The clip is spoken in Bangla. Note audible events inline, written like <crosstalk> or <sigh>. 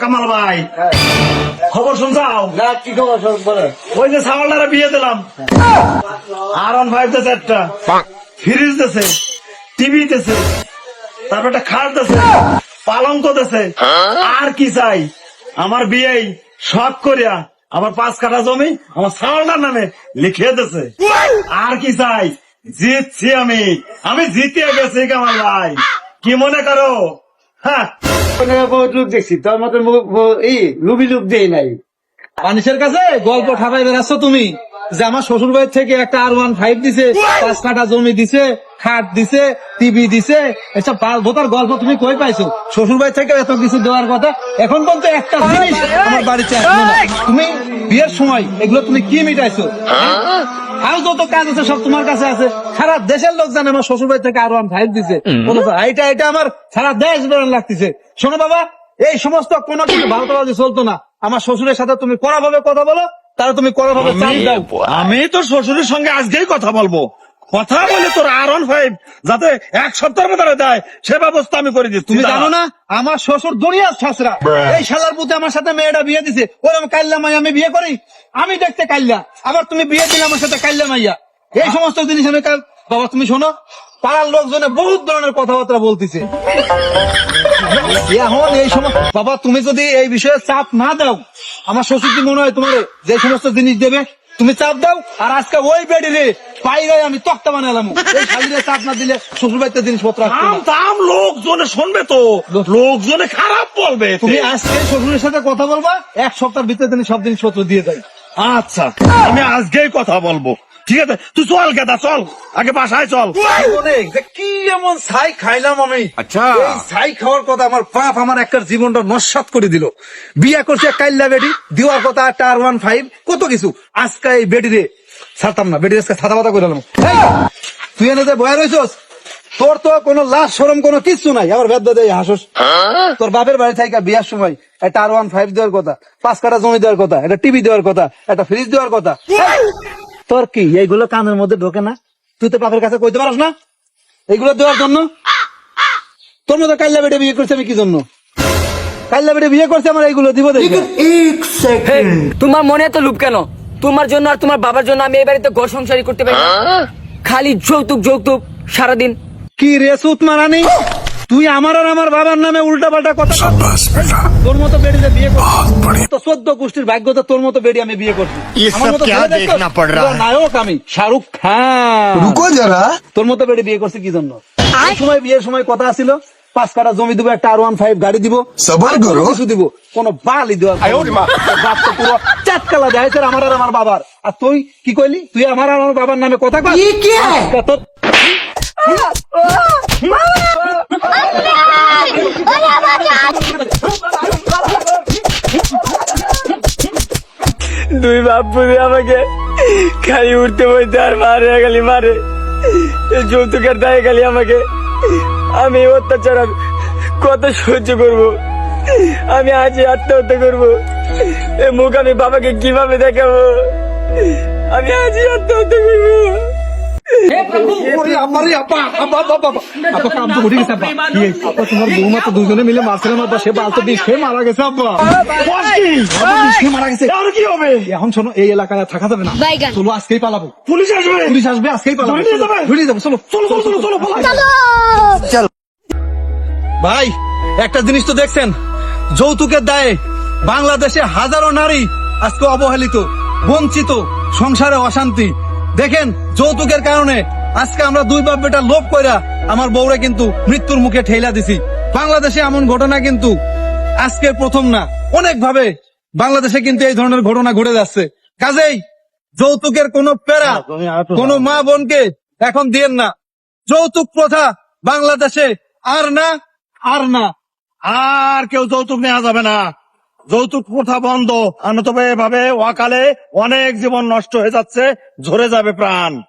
কামাল ভাই। খবর শুনছাও? না কি খবর সব বলে। ওই যে সাওয়ালটারে বিয়ে দিলাম। আর অন ফাইভ দেছে একটা ফ্রিজ দেছে টিভি দেছে তারপর একটা খাট দেছে পালঙ্ক দেছে আর কি চাই? আমার বিয়ে শখ করিয়া আমার পাঁচ কাঠা জমি আমার সাওয়ালটার নামে লিখে দেছে আর কি চাই? জিতছি আমি। আমি জিতে গেছি কামাল ভাই। কি মনে করো? হ্যাঁ। বহুত লোক দেখছি। তোর মতো মু- মু- এই লুবি লুক দেই নাই। মানুষের কাছে গল্প ঠাপাই বেড়াচ্ছ তুমি? যে আমার শ্বশুর বাড়ির থেকে একটা আর ওয়ান ফাইভ দিছে পাঁচ কাঠা জমি দিছে খাট দিছে টিভি দিছে এসব পাল ভোতার গল্প তুমি কই পাইছো? শ্বশুর বাড়ি থেকে এত কিছু দেওয়ার কথা এখন পর্যন্ত একটা জিনিস আমার বাড়িতে তুমি বিয়ের সময় এগুলো তুমি কি মিটাইছো? আর যত কাজ আছে সব তোমার কাছে আছে। সারা দেশের লোক জানে আমার শ্বশুর বাড়ি থেকে আরও আমি ফাইল দিছে। এটা এটা আমার সারা দেশ বেরোন লাগতেছে। শোনো বাবা এই সমস্ত কোনো কিছু ভারতবাদী চলতো না। আমার শ্বশুরের সাথে তুমি কড়া ভাবে কথা বলো তারা তুমি কড়া ভাবে চাপ দাও। আমি তো শ্বশুরের সঙ্গে আজকেই কথা বলব। কথা বলে তোর আর অন ফাইভ যাতে এক সপ্তাহের ভেতরে দেয় সে ব্যবস্থা আমি করে দিচ্ছি। তুমি জানো না আমার শ্বশুর দুনিয়ার শাসরা। এই শালার পুতে আমার সাথে মেয়েটা বিয়ে দিছে। ওরকম কাল্লা মাই আমি বিয়ে করি? আমি দেখতে কাল্লা আবার তুমি বিয়ে দিলে আমার সাথে কাল্লা মাইয়া। এই সমস্ত জিনিস আমি বাবা তুমি শোনো পাড়ার লোকজনে বহুত ধরনের কথাবার্তা বলতেছে। এখন এই সময় বাবা তুমি যদি এই বিষয়ে চাপ না দাও আমার শ্বশুর কি মনে হয় তোমার? যে সমস্ত জিনিস দেবে তুমি চাপ দাও আর আজকে ওই বেডি আমি তক্তা বানালাম <laughs> এই শালিরে চাপ না দিলে শ্বশুর বাড়িতে জিনিসপত্র দাম লোকজনে শুনবে তো। লোকজনে খারাপ বলবে। তুমি আজকে শ্বশুরের সাথে কথা বলবা এক সপ্তাহের ভিতরে তিনি সব জিনিসপত্র দিয়ে দেয় আচ্ছা আমি আজকেই কথা বলব। ঠিক আছে তুই চল গেদা চল। আগে বাসায় চল। কি এমন ছাই খাইলাম আমি? আচ্ছা। ছাই খাওয়ার কথা আমার বাপ আমার একটা জীবনটা নস্বাত করে দিল। বিয়ে করছে কাইল্লা বেডি দেওয়ার কথা আর ওয়ান ফাইভ কত কিছু। আজকে এই বেডি রে ছাড়তাম না বেডি আজকে ছাতা পাতা করে তুই এনে যে বয়া রয়েছস তোর তো কোনো লাশ সরম কোনো কিচ্ছু নাই। আবার বেদ দেয় হাসস। তোর বাপের বাড়ি থেকে বিয়ার সময় একটা আর ওয়ান ফাইভ দেওয়ার কথা পাঁচ কাটা জমি দেওয়ার কথা একটা টিভি দেওয়ার কথা একটা ফ্রিজ দেওয়ার কথা। তোর কি এইগুলো কানের মধ্যে ঢোকে না? তুই তো বাপের কাছে কইতে পারস না? এগুলো দেওয়ার জন্য? তোর মতো কাল্লা বেটে বিয়ে করছে আমি কি জন্য? কাল্লা বেটে বিয়ে করছে আমার এইগুলো দিব দেখে। তোমার মনে এত লুপ কেন? তোমার জন্য আর তোমার বাবার জন্য আমি এই বাড়িতে ঘর সংসারই করতে পারি না। খালি যৌতুক যৌতুক সারাদিন কি রেসুত মারানি তুই আমার আর আমার বাবার নামে উল্টা পাল্টা কথা তোর মতো বেড়িতে বিয়ে করছি তো চোদ্দ গোষ্ঠীর ভাগ্য তো তোর মতো বেড়ি আমি বিয়ে করছি আমার মতো ছেলে দেখতো? পুরো নায়ক আমি শাহরুখ খান रुको जरा তোর মতো বেড়ে বিয়ে করছে কি জন্য এই সময় বিয়ের সময় কথা ছিল পাঁচ কাটা জমি দিব একটা আর ওয়ান ফাইভ গাড়ি দিব সবার করো। কিছু দিব কোন বালি দেওয়ার বাপ তো পুরো দেয় আমার আর আমার বাবার। আর তুই কি কইলি? তুই আমার আর আমার বাবার নামে কথা কই তোর দুই বাপু আমাকে খালি উঠতে বইতে আর মারে খালি মারে। এই যৌতুকের দায়ে খালি আমাকে আমি অত্যাচার কত সহ্য করব? আমি আজ আত্মহত্যা করব। এ মুখ আমি বাবাকে কীভাবে দেখাবো? আমি আজই আত্মহত্যা করব। ওরে আপা আপা আপা আপা আপা। কাম তো উঠে গেছে আপা। কি আপা তোমার বৌমা তো দুজনে মিলে মারছিলাম আপা। সে বাল তো বিষ খেয়ে মারা গেছে আপা। কি? আপা বিষ খেয়ে মারা গেছে। আর কি হবে? এখন শোনো এই এলাকায় থাকা যাবে না। চলো আজকেই পালাবো। পুলিশ আসবে? পুলিশ আসবে আজকেই পালাবো। ধরে নিয়ে যাবে? ধরে নিয়ে যাব চলো। চলো চলো চলো চলো পালাই। ভাই একটা জিনিস তো দেখছেন। যৌতুকের দায়ে বাংলাদেশে হাজারো নারী আজকে অবহেলিত বঞ্চিত সংসারে অশান্তি। দেখেন যৌতুকের কারণে আজকে আমরা দুই বাপ বেটা লোভ কইরা আমার বউরা কিন্তু মৃত্যুর মুখে ঠেলা দিছি। বাংলাদেশে এমন ঘটনা কিন্তু আজকে প্রথম না। অনেক ভাবে বাংলাদেশে কিন্তু এই ধরনের ঘটনা ঘটে যাচ্ছে। কাজেই যৌতুকের কোন প্যারা কোন মা বোনকে এখন দিয়েন না। যৌতুক প্রথা বাংলাদেশে আর না আর না। আর কেউ যৌতুক নেওয়া যাবে না। যৌতুক প্রথা বন্ধ। আনত এভাবে ওয়াকালে অনেক জীবন নষ্ট হয়ে যাচ্ছে ঝরে যাবে প্রাণ।